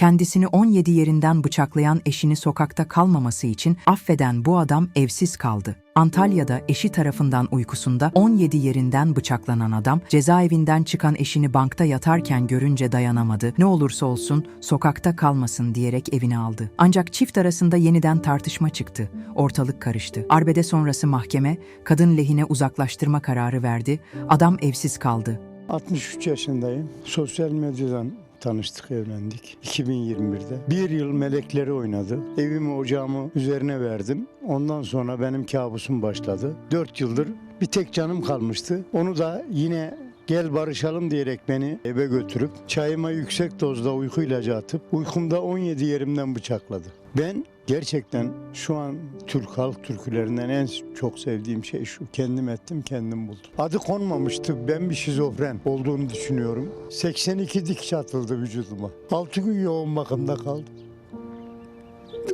Kendisini 17 yerinden bıçaklayan eşini sokakta kalmaması için affeden bu adam evsiz kaldı. Antalya'da eşi tarafından uykusunda 17 yerinden bıçaklanan adam cezaevinden çıkan eşini bankta yatarken görünce dayanamadı. Ne olursa olsun sokakta kalmasın diyerek evine aldı. Ancak çift arasında yeniden tartışma çıktı. Ortalık karıştı. Arbede sonrası mahkeme kadın lehine uzaklaştırma kararı verdi. Adam evsiz kaldı. 63 yaşındayım. Sosyal medyadan tanıştık, evlendik. 2021'de. Bir yıl melekleri oynadı. Evimi, ocağımı üzerine verdim. Ondan sonra benim kabusum başladı. 4 yıldır bir tek canım kalmıştı. Onu da yine gel barışalım diyerek beni eve götürüp çayıma yüksek dozda uyku ilacı atıp uykumda 17 yerimden bıçakladı. Ben gerçekten şu an Türk halk türkülerinden en çok sevdiğim şey şu. Kendim ettim, kendim buldum. Adı konmamıştı. Ben bir şizofren olduğunu düşünüyorum. 82 dikiş atıldı vücuduma. 6 gün yoğun bakımda kaldım.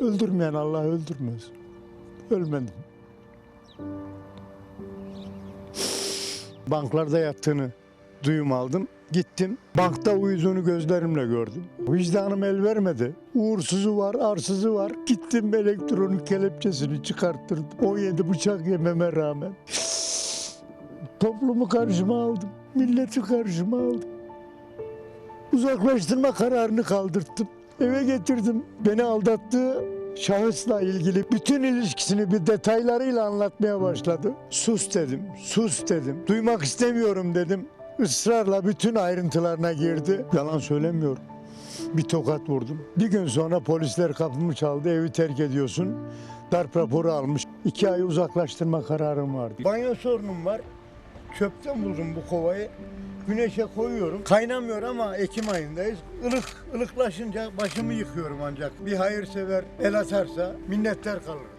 Öldürmeyen Allah öldürmez. Ölmedim. Banklarda yattığını duyum aldım. Gittim. Bankta uyuduğunu gözlerimle gördüm. Vicdanım el vermedi. Uğursuzu var, arsızı var. Gittim elektronik kelepçesini çıkarttırdım. 17 bıçak yememe rağmen. Toplumu karşıma aldım. Milleti karşıma aldım. Uzaklaştırma kararını kaldırttım. Eve getirdim. Beni aldattığı şahısla ilgili bütün ilişkisini bir detaylarıyla anlatmaya başladı. Sus dedim, sus dedim. Duymak istemiyorum dedim. Israrla bütün ayrıntılarına girdi. Yalan söylemiyorum. Bir tokat vurdum. Bir gün sonra polisler kapımı çaldı. Evi terk ediyorsun. Darp raporu almış. İki ay uzaklaştırma kararım vardı. Banyo sorunum var. Çöpten buldum bu kovayı. Güneşe koyuyorum. Kaynamıyor ama Ekim ayındayız. Ilık, ılıklaşınca başımı yıkıyorum ancak. Bir hayırsever el atarsa minnettar kalırım.